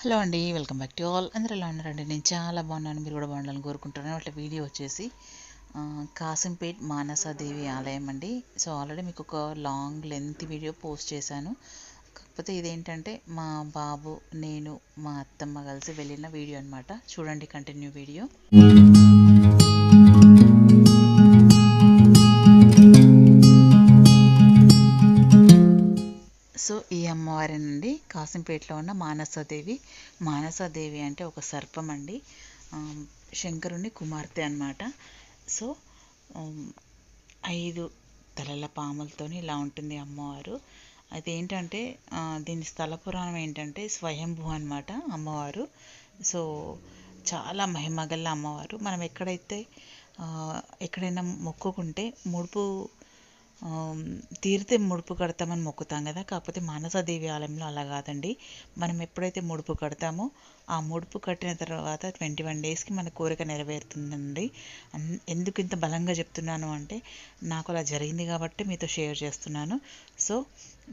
Hello అండి welcome back to all. అందరూ ఎలా ఉన్నారండి? నేను చాలా బాగున్నాను. మీరు కూడా బాగుండాలని కోరుకుంటున్నాను. అట్లా వీడియో వచ్చేసి కాసింపేట్ మానసాదేవి ఆలయం అండి. సో ఆల్రెడీ మీకు ఒక లాంగ్ లెంత్ వీడియో పోస్ట్ చేశాను. కాకపోతే ఇదేంటంటే మా బాబు నేను మా అత్తమ్మ కలిసి వెళ్ళిన వీడియో అనమాట చూడండి కంటిన్యూ వీడియో. సో ఈ అమ్మవారేనండి. కాసింపేటలో ఉన్న మానసాదేవి. మానసాదేవి అంటే ఒక సర్పం అండి శంకరుని కుమార్తె అన్నమాట. సో ఐదు తలల పాములతోని ఇలా ఉంటుంది అమ్మవారు. అయితే ఏంటంటే దీని స్థల పురాణం ఏంటంటే స్వయంభూ అన్నమాట అమ్మవారు. సో చాలా మహిమగల అమ్మవారు. మనం ఎక్కడైతే ఎక్కడైనా మొక్కుకుంటే ముడుపు తీరితే ముడుపు కడతామని మొక్కుతాం కదా కాకపోతే మానసాదేవి ఆలయంలో అలా కాదండి. మనం ఎప్పుడైతే ముడుపు కడతామో ఆ ముడుపు కట్టిన తర్వాత ట్వంటీ వన్ డేస్కి మన కోరిక నెరవేరుతుందండి. ఎందుకు ఇంత బలంగా చెప్తున్నాను అంటే నాకు అలా జరిగింది కాబట్టి మీతో షేర్ చేస్తున్నాను. సో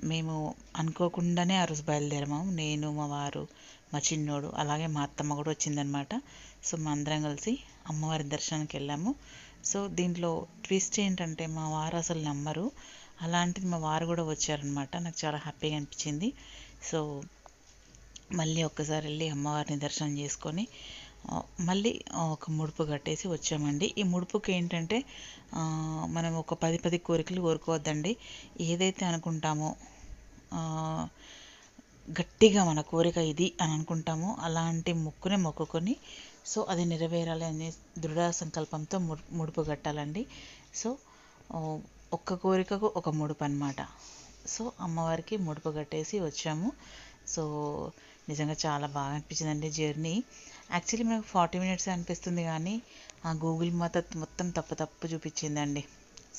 మేము అనుకోకుండానే ఆ రోజు బయలుదేరాము. నేను మా వారు మా చిన్నోడు అలాగే మా అత్తమ్మ కూడా వచ్చిందనమాట. సో మా అందరం కలిసి అమ్మవారి దర్శనానికి వెళ్ళాము. సో దీంట్లో ట్విస్ట్ ఏంటంటే మా వారు అసలు నమ్మరు. అలాంటిది మా వారు కూడా వచ్చారనమాట నాకు చాలా హ్యాపీగా అనిపించింది. సో మళ్ళీ ఒక్కసారి వెళ్ళి అమ్మవారిని దర్శనం చేసుకొని మళ్ళీ ఒక ముడుపు కట్టేసి వచ్చామండి. ఈ ముడుపుకి ఏంటంటే మనం ఒక పది పది కోరికలు కోరుకోవద్దండి. ఏదైతే అనుకుంటామో గట్టిగా మన కోరిక ఇది అని అనుకుంటామో. అలాంటి మొక్కునే మొక్కుకొని సో అది నెరవేరాలి అనే దృఢ సంకల్పంతో ముడు ముడుపు కట్టాలండి. సో ఒక్క కోరికకు ఒక ముడుపు అన్నమాట. సో అమ్మవారికి ముడుపు కట్టేసి వచ్చాము. సో నిజంగా చాలా బాగా అనిపించిందండి జర్నీ. యాక్చువల్లీ మనకు ఫార్టీ మినిట్స్ అనిపిస్తుంది కానీ ఆ గూగుల్ మాత మొత్తం తప్పు తప్పు చూపించిందండి.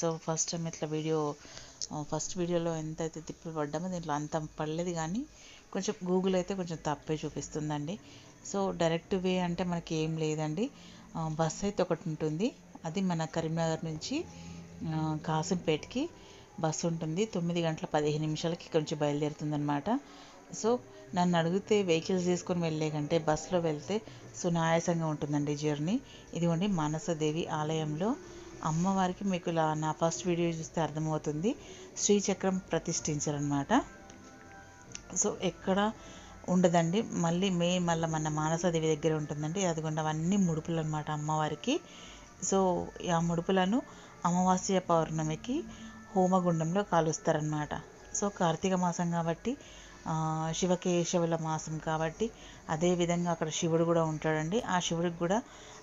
సో ఫస్ట్ టైం ఇట్లా వీడియో ఫస్ట్ వీడియోలో ఎంత అయితే తిప్పలు పడ్డామో దీంట్లో అంత పడలేదు కానీ కొంచెం గూగుల్ అయితే కొంచెం తప్పే చూపిస్తుందండి. సో డైరెక్ట్ వే అంటే మనకి ఏం లేదండి. బస్ అయితే ఒకటి ఉంటుంది. అది మన కరీంనగర్ నుంచి ఆ, బస్సు ఉంటుంది. తొమ్మిది గంటల పదిహేను నిమిషాలకి కొంచెం బయలుదేరుతుందనమాట సో నన్ను అడిగితే వెహికల్స్ తీసుకొని వెళ్ళే కంటే బస్సులో వెళ్తే సునాయాసంగా ఉంటుందండి జర్నీ ఇదిగోండి మానసదేవి ఆలయంలో అమ్మవారికి మీకు నా ఫస్ట్ వీడియో చూస్తే అర్థమవుతుంది. శ్రీచక్రం ప్రతిష్ఠించారనమాట సో ఎక్కడ ఉండదండి. మళ్ళీ మే మళ్ళీ మన మానసదేవి దగ్గర ఉంటుందండి. అదిగోండి అవన్నీ ముడుపులు అనమాట అమ్మవారికి. సో ఆ ముడుపులను అమావాస్య పౌర్ణమికి హోమగుండంలో కాలుస్తారనమాట సో కార్తీక మాసం కాబట్టి శివకేశవుల మాసం కాబట్టి అదేవిధంగా అక్కడ శివుడు కూడా ఉంటాడండి. ఆ శివుడికి కూడా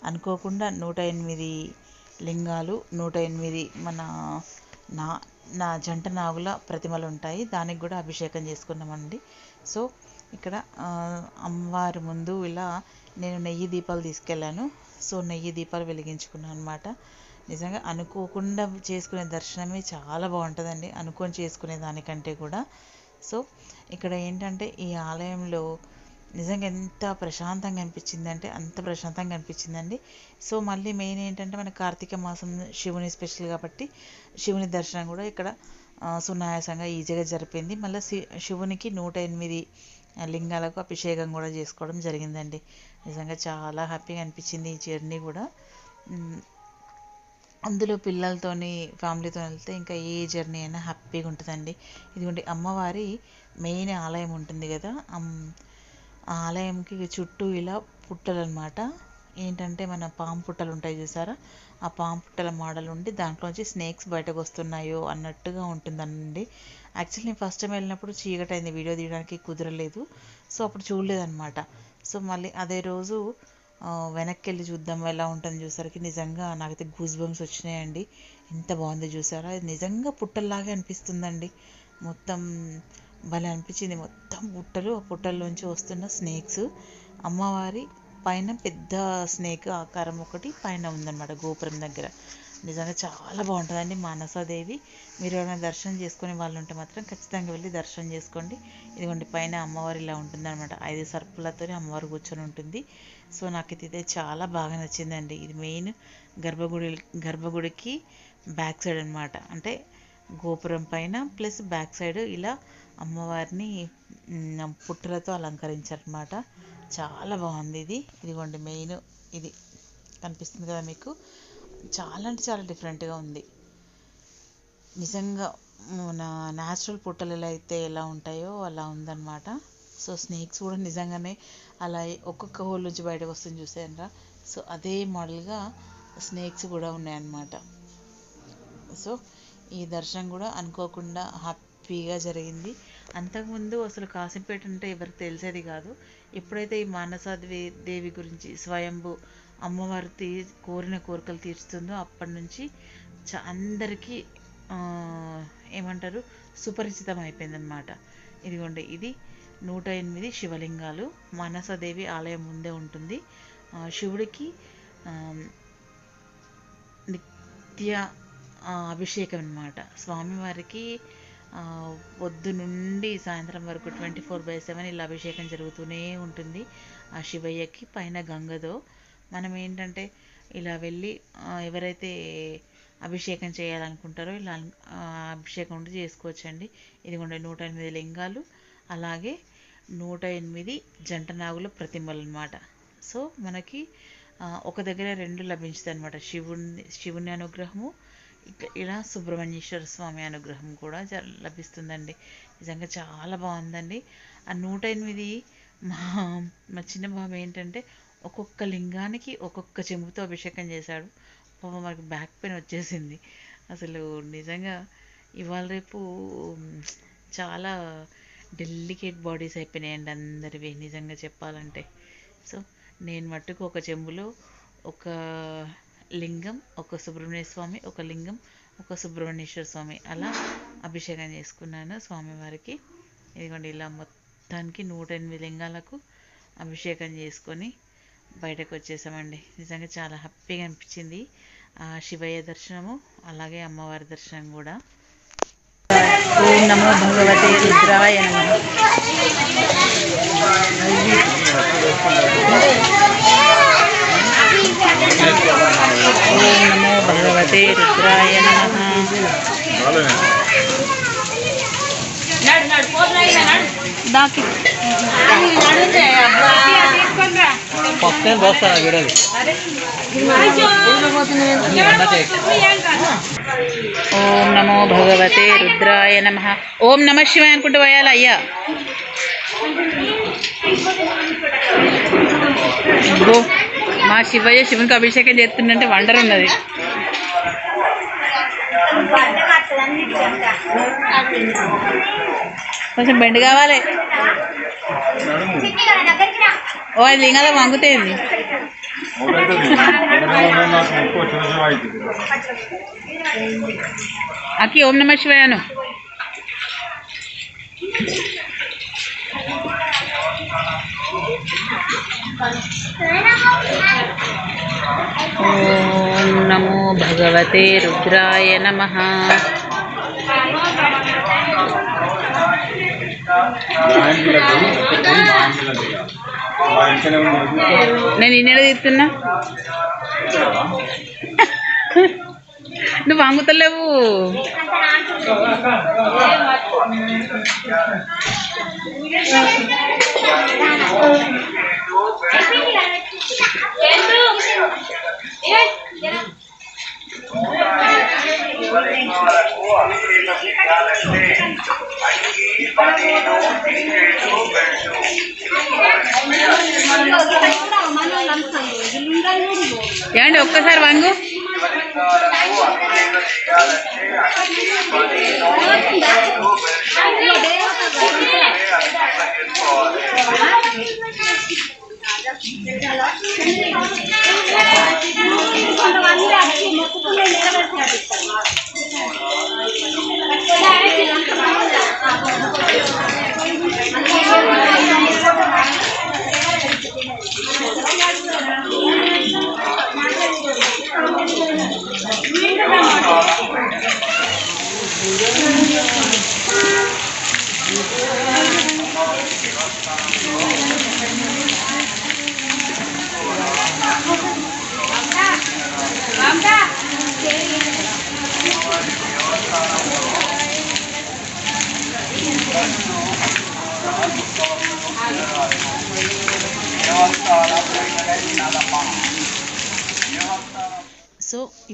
అనుకోకుండా నూట ఎనిమిది లింగాలు నూట ఎనిమిది మన నా నా జంట నాగుల ప్రతిమలు ఉంటాయి దానికి కూడా అభిషేకం చేసుకున్నామండి. సో ఇక్కడ అమ్మవారి ముందు ఇలా నేను నెయ్యి దీపాలు తీసుకెళ్ళాను. సో నెయ్యి దీపాలు వెలిగించుకున్నాను అనమాట నిజంగా అనుకోకుండా చేసుకునే దర్శనమే చాలా బాగుంటుందండి. అనుకొని చేసుకునే దానికంటే కూడా. సో ఇక్కడ ఏంటంటే ఈ ఆలయంలో నిజంగా ఎంత ప్రశాంతంగా అనిపించింది అంటే అంత ప్రశాంతంగా అనిపించిందండి. సో మళ్ళీ మెయిన్ ఏంటంటే మన కార్తీక మాసం శివుని స్పెషల్ కాబట్టి శివుని దర్శనం కూడా ఇక్కడ సునాయాసంగా ఈజీగా జరిపింది. మళ్ళీ శి శివునికి నూట ఎనిమిది లింగాలకు అభిషేకం కూడా చేసుకోవడం జరిగిందండి. నిజంగా చాలా హ్యాపీగా అనిపించింది ఈ జర్నీ కూడా. అందులో పిల్లలతోని ఫ్యామిలీతో వెళ్తే ఇంకా ఏ జర్నీ అయినా హ్యాపీగా ఉంటుందండి. ఇదిగోండి అమ్మవారి మెయిన్ ఆలయం ఉంటుంది కదా ఆ ఆలయంకి చుట్టూ ఇలా పుట్టలు అనమాట ఏంటంటే మన పాము పుట్టలు ఉంటాయి చూసారా? ఆ పాము పుట్టల మోడల్ ఉండి దాంట్లోంచి స్నేక్స్ బయటకు వస్తున్నాయో అన్నట్టుగా ఉంటుందండి యాక్చువల్లీ నేను ఫస్ట్ టైం వెళ్ళినప్పుడు చీకటి అయింది వీడియో తీయడానికి కుదరలేదు. సో అప్పుడు చూడలేదన్నమాట. సో మళ్ళీ అదే రోజు వెనక్కి వెళ్ళి చూద్దాం ఎలా ఉంటుంది చూసరికి నిజంగా నాకైతే గూస్ బంప్స్ వచ్చినాయండి. ఎంత బాగుంది చూసారా? నిజంగా పుట్టల్లాగే అనిపిస్తుందండి. మొత్తం భలే అనిపించింది. మొత్తం పుట్టలు ఆ పుట్టల్లోంచి వస్తున్న స్నేక్స్. అమ్మవారి పైన పెద్ద స్నేక్ ఆకారం ఒకటి పైన ఉందన్నమాట గోపురం దగ్గర. నిజంగా చాలా బాగుంటుందండి మానసాదేవి. మీరు ఎవరైనా దర్శనం చేసుకునే వాళ్ళు ఉంటే మాత్రం ఖచ్చితంగా వెళ్ళి దర్శనం చేసుకోండి. ఇదిగోండి పైన అమ్మవారు ఇలా ఉంటుందన్నమాట. ఐదు సర్పులతోనే అమ్మవారు కూర్చొని ఉంటుంది. సో నాకైతే ఇదే చాలా బాగా నచ్చిందండి. ఇది మెయిన్ గర్భగుడి గర్భగుడికి బ్యాక్ సైడ్ అనమాట అంటే గోపురం పైన ప్లస్ బ్యాక్ సైడ్ ఇలా అమ్మవారిని పుట్టలతో అలంకరించారనమాట చాలా బాగుంది ఇది. ఇదిగోండి మెయిన్ ఇది కనిపిస్తుంది కదా మీకు. చాలా అంటే చాలా డిఫరెంట్గా ఉంది. నిజంగా మన న్యాచురల్ పుట్టలు ఎలా అయితే ఎలా ఉంటాయో అలా ఉందన్నమాట. సో స్నేక్స్ కూడా నిజంగానే అలా ఒక్కొక్క హోల్ నుంచి బయటకు వస్తుంది చూసారా? సో అదే మోడల్గా స్నేక్స్ కూడా ఉన్నాయన్నమాట. సో ఈ దర్శనం కూడా అనుకోకుండా హ్యాపీగా జరిగింది. అంతకుముందు అసలు కాసింపేట అంటే ఎవరికి తెలిసేది కాదు. ఎప్పుడైతే ఈ మానసాదేవి దేవి గురించి స్వయంభు అమ్మవారు తీ కోరిన కోరికలు తీర్చుతుందో అప్పటి నుంచి చ అందరికీ ఏమంటారు సుపరిచితం అయిపోయిందనమాట ఇదిగోండి ఇది నూట ఎనిమిది శివలింగాలు. మానసదేవి ఆలయం ముందే ఉంటుంది. శివుడికి నిత్య అభిషేకం అనమాట స్వామివారికి ఆ, పొద్దు నుండి సాయంత్రం వరకు ట్వంటీ ఫోర్ బై సెవెన్ ఇలా అభిషేకం జరుగుతూనే ఉంటుంది. ఆ శివయ్యకి పైన గంగతో. మనం ఏంటంటే ఇలా వెళ్ళి ఎవరైతే అభిషేకం చేయాలనుకుంటారో ఇలా అభిషేకం ఉంటే చేసుకోవచ్చండి. ఇదిగోండి నూట ఎనిమిది లింగాలు అలాగే నూట ఎనిమిది జంట నాగుల ప్రతిమలు అనమాట సో మనకి ఒక దగ్గర రెండు లభించుతాయి అనమాట శివుని శివుని అనుగ్రహము ఇలా సుబ్రహ్మణ్యేశ్వర స్వామి అనుగ్రహం కూడా లభిస్తుందండి. నిజంగా చాలా బాగుందండి. ఆ నూట ఎనిమిది మా మా చిన్న బాబు ఏంటంటే ఒక్కొక్క లింగానికి ఒక్కొక్క చెంబుతో అభిషేకం చేశాడు. పాపం మనకి బ్యాక్ పెయిన్ వచ్చేసింది. అసలు నిజంగా ఇవాళ రేపు చాలా డెలికేట్ బాడీస్ అయిపోయినాయండి అందరివి నిజంగా చెప్పాలంటే. సో నేను మట్టుకు ఒక చెంబులో ఒక లింగం ఒక సుబ్రహ్మణ్య స్వామి ఒక లింగం ఒక సుబ్రహ్మణ్యేశ్వర స్వామి. అలా అభిషేకం చేసుకున్నాను స్వామివారికి. ఇదిగోండి ఇలా మొత్తానికి నూట ఎనిమిది లింగాలకు అభిషేకం చేసుకొని బయటకు వచ్చేసామండి. నిజంగా చాలా హ్యాపీగా అనిపించింది. ఆ శివయ్య దర్శనము అలాగే అమ్మవారి దర్శనం కూడా. ఓం నమో భగవతే రుద్రాయ నమః. ఓం నమో. భగవతే రుద్రాయ పక్కన పోస్తాను వీడది. ఓం నమో భగవతే రుద్రాయ నమ. ఓం నమ శివాయ అనుకుంటూ పోయాలి అయ్యా? ఇదిగో. మా శివయ్య శివునికి అభిషేకం చేస్తుందంటే వండర్ ఉన్నది. కొంచెం బెండ్ కావాలి. ఓ అది లింగాల వంగుతేంది అక్కి ఓం నమ శివాయను. ఓం నమో భగవతే రుద్రాయ నమ. నేను ఇన్నెడ తీస్తున్నా నువ్వు వాంగుతలేవు. ఏమండి ఒక్కసారి వంగు Thank you. కొంతమంది అడిగి మొక్కుకునే నెరవేర్చారు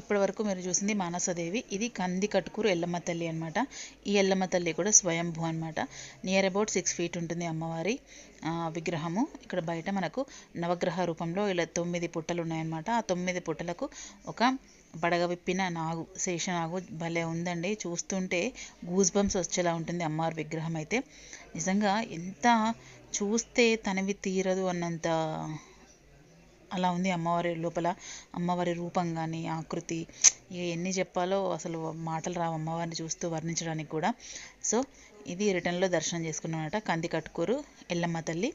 ఇప్పటి వరకు మీరు చూసింది మానసదేవి. ఇది కంది కట్టుకూరు ఎల్లమ్మ తల్లి అనమాట ఈ ఎల్లమ్మ తల్లి కూడా స్వయంభూ అనమాట నియర్ అబౌట్ సిక్స్ ఫీట్ ఉంటుంది అమ్మవారి విగ్రహము. ఇక్కడ బయట మనకు నవగ్రహ రూపంలో ఇలా తొమ్మిది పుట్టలు ఉన్నాయన్నమాట. ఆ తొమ్మిది పుట్టలకు ఒక బడగ విప్పిన నాగు శేషనాగు భలే ఉందండి. చూస్తుంటే గూస్ బంప్స్ వచ్చేలా ఉంటుంది అమ్మవారి విగ్రహం అయితే. నిజంగా ఎంత చూస్తే తనవి తీరదు అన్నంత అలా ఉంది అమ్మవారి లోపల. అమ్మవారి రూపం కానీ ఆకృతి ఇక ఎన్ని చెప్పాలో అసలు మాటలు రావు అమ్మవారిని చూస్తూ వర్ణించడానికి కూడా. సో ఇది రిటర్న్లో దర్శనం చేసుకున్నామట కంది కట్టుకూరు ఎల్లమ్మ తల్లి.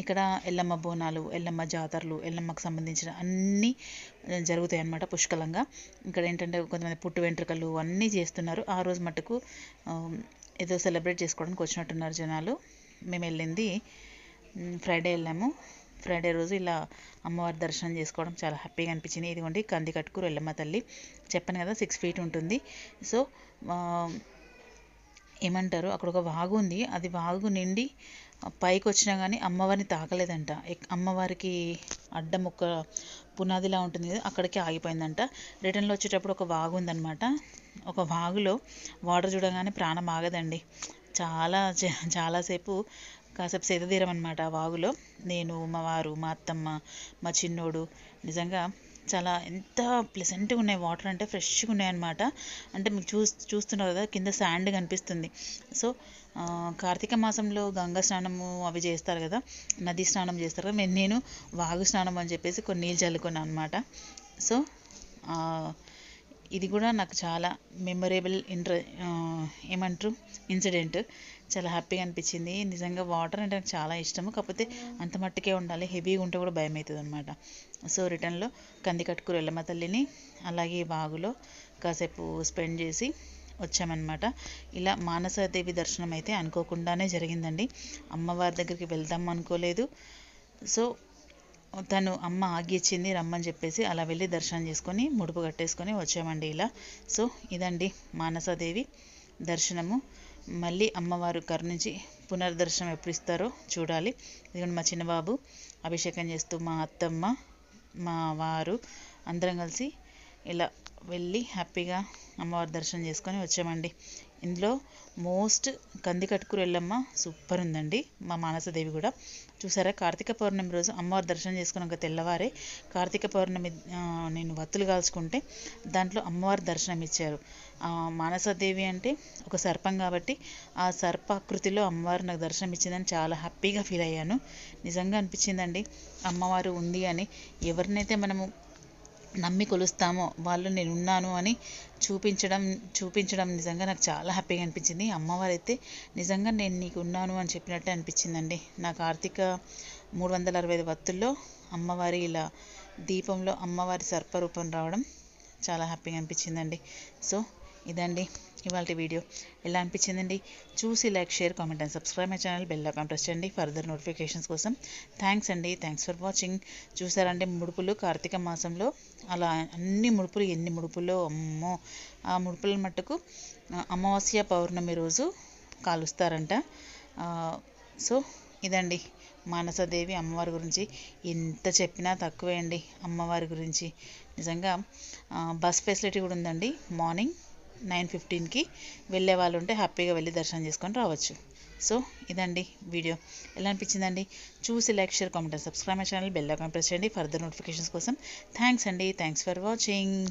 ఇక్కడ ఎల్లమ్మ బోనాలు ఎల్లమ్మ జాతరలు ఎల్లమ్మకు సంబంధించిన అన్నీ జరుగుతాయి అన్నమాట పుష్కలంగా. ఇక్కడ ఏంటంటే కొంతమంది పుట్టు వెంట్రుకలు అన్నీ చేస్తున్నారు. ఆ రోజు మటుకు ఏదో సెలబ్రేట్ చేసుకోవడానికి వచ్చినట్టున్నారు జనాలు. మేము వెళ్ళింది ఫ్రైడే వెళ్ళాము. ఫ్రైడే రోజు ఇలా అమ్మవారి దర్శనం చేసుకోవడం చాలా హ్యాపీగా అనిపించింది. ఇదిగోండి కంది కట్టుకురు ఎల్లమ్మ తల్లి. చెప్పాను కదా సిక్స్ ఫీట్ ఉంటుంది. సో ఏమంటారు? అక్కడ ఒక వాగు ఉంది. అది వాగు నిండి పైకి వచ్చినా కానీ అమ్మవారిని తాకలేదంట. అమ్మవారికి అడ్డం ఒక పునాదిలా ఉంటుంది కదా అక్కడికి ఆగిపోయిందంట. రిటర్న్లో వచ్చేటప్పుడు ఒక వాగు ఉందన్నమాట. ఒక వాగులో వాటర్ చూడగానే ప్రాణం ఆగదండి. చాలా చాలాసేపు కాసేపు సేదతీరం అనమాట ఆ వాగులో. నేను మా వారు మా అత్తమ్మ మా చిన్నోడు నిజంగా చాలా ఎంత ప్లెసెంట్గా ఉన్నాయి. వాటర్ అంటే ఫ్రెష్గా ఉన్నాయి అనమాట అంటే మీకు చూ చూస్తున్నారు కదా కింద శాండ్ కనిపిస్తుంది. సో కార్తీక మాసంలో గంగా స్నానము అవి చేస్తారు కదా నది స్నానం చేస్తారు కదా నేను- నేను వాగు స్నానం అని చెప్పేసి కొన్ని నీళ్ళు చల్లుకున్నాను అనమాట సో ఇది కూడా నాకు చాలా మెమొరేబుల్ ఇంట్ర ఏమంటారు? ఇన్సిడెంట్ చాలా హ్యాపీగా అనిపించింది. నిజంగా వాటర్ అంటే నాకు చాలా ఇష్టము. కాకపోతే అంత మట్టుకే ఉండాలి. హెవీగా ఉంటే కూడా భయం అవుతుంది అనమాట సో రిటర్న్లో కంది కట్టుకూరు ఎల్లమ్మ తల్లిని అలాగే వాగులో కాసేపు స్పెండ్ చేసి వచ్చామన్నమాట. ఇలా మానసాదేవి దర్శనం అయితే అనుకోకుండానే జరిగిందండి. అమ్మవారి దగ్గరికి వెళ్దాం అనుకోలేదు. సో తను అమ్మ ఆగిచ్చింది రమ్మని చెప్పేసి అలా వెళ్ళి దర్శనం చేసుకొని ముడుపు కట్టేసుకొని వచ్చామండి ఇలా. సో ఇదండి మానసాదేవి దర్శనము. మళ్ళీ అమ్మవారు కరుణించి పునర్దర్శనం ఎప్పుడు ఇస్తారో చూడాలి. ఇదిగోండి మా చిన్నబాబు అభిషేకం చేస్తూ మా అత్తమ్మ మా వారు అందరం కలిసి ఇలా వెళ్ళి హ్యాపీగా అమ్మవారి దర్శనం చేసుకొని వచ్చామండి. ఇందులో మోస్ట్ కంది కట్టుకురు ఎల్లమ్మ సూపర్ ఉందండి. మా మానసదేవి కూడా. చూసారా కార్తీక పౌర్ణమి రోజు అమ్మవారి దర్శనం చేసుకున్నాక తెల్లవారే కార్తీక పౌర్ణమి నేను వత్తులు కాల్చుకుంటే దాంట్లో అమ్మవారి దర్శనం ఇచ్చారు మానసదేవి అంటే ఒక సర్పం కాబట్టి ఆ సర్పాకృతిలో అమ్మవారు నాకు దర్శనం ఇచ్చిందని చాలా హ్యాపీగా ఫీల్ అయ్యాను. నిజంగా అనిపించిందండి అమ్మవారు ఉంది అని. ఎవరినైతే మనము నమ్మి కొలుస్తామో వాళ్ళు నేను ఉన్నాను అని చూపించడం చూపించడం నిజంగా నాకు చాలా హ్యాపీగా అనిపించింది. అమ్మవారు అయితే నిజంగా నేను నీకు ఉన్నాను అని చెప్పినట్టే అనిపించిందండి. నాకు ఆర్థిక మూడు వందల అరవై ఐదు వత్తుల్లో అమ్మవారి ఇలా దీపంలో అమ్మవారి సర్పరూపం రావడం చాలా హ్యాపీగా అనిపించిందండి. సో ఇదండి ఇవాళ వీడియో. ఎలా అనిపించిందండి? చూసి like share comment and subscribe my channel bell icon press చేయండి ఫర్దర్ నోటిఫికేషన్స్ కోసం. థ్యాంక్స్ అండి. Thanks for watching. చూసారంటే ముడుపులు కార్తీక మాసంలో అలా అన్ని ముడుపులు ఎన్ని ముడుపులు అమ్మో. ఆ ముడుపుల మట్టుకు అమావాస్య పౌర్ణమి రోజు కాలుస్తారంట. సో ఇదండి మానసదేవి అమ్మవారి గురించి. ఎంత చెప్పినా తక్కువే అండి అమ్మవారి గురించి. నిజంగా బస్ ఫెసిలిటీ కూడా ఉందండి. మార్నింగ్ నైన్ ఫిఫ్టీన్కి వెళ్ళే వాళ్ళు ఉంటే హ్యాపీగా వెళ్ళి దర్శనం చేసుకొని రావచ్చు. సో ఇదండి వీడియో. ఎలా అనిపించిందండి? చూసి like share comment and subscribe my channel. Bell icon press చేయండి ఫర్దర్ నోటిఫికేషన్స్ కోసం. థ్యాంక్స్ అండి. Thanks for watching.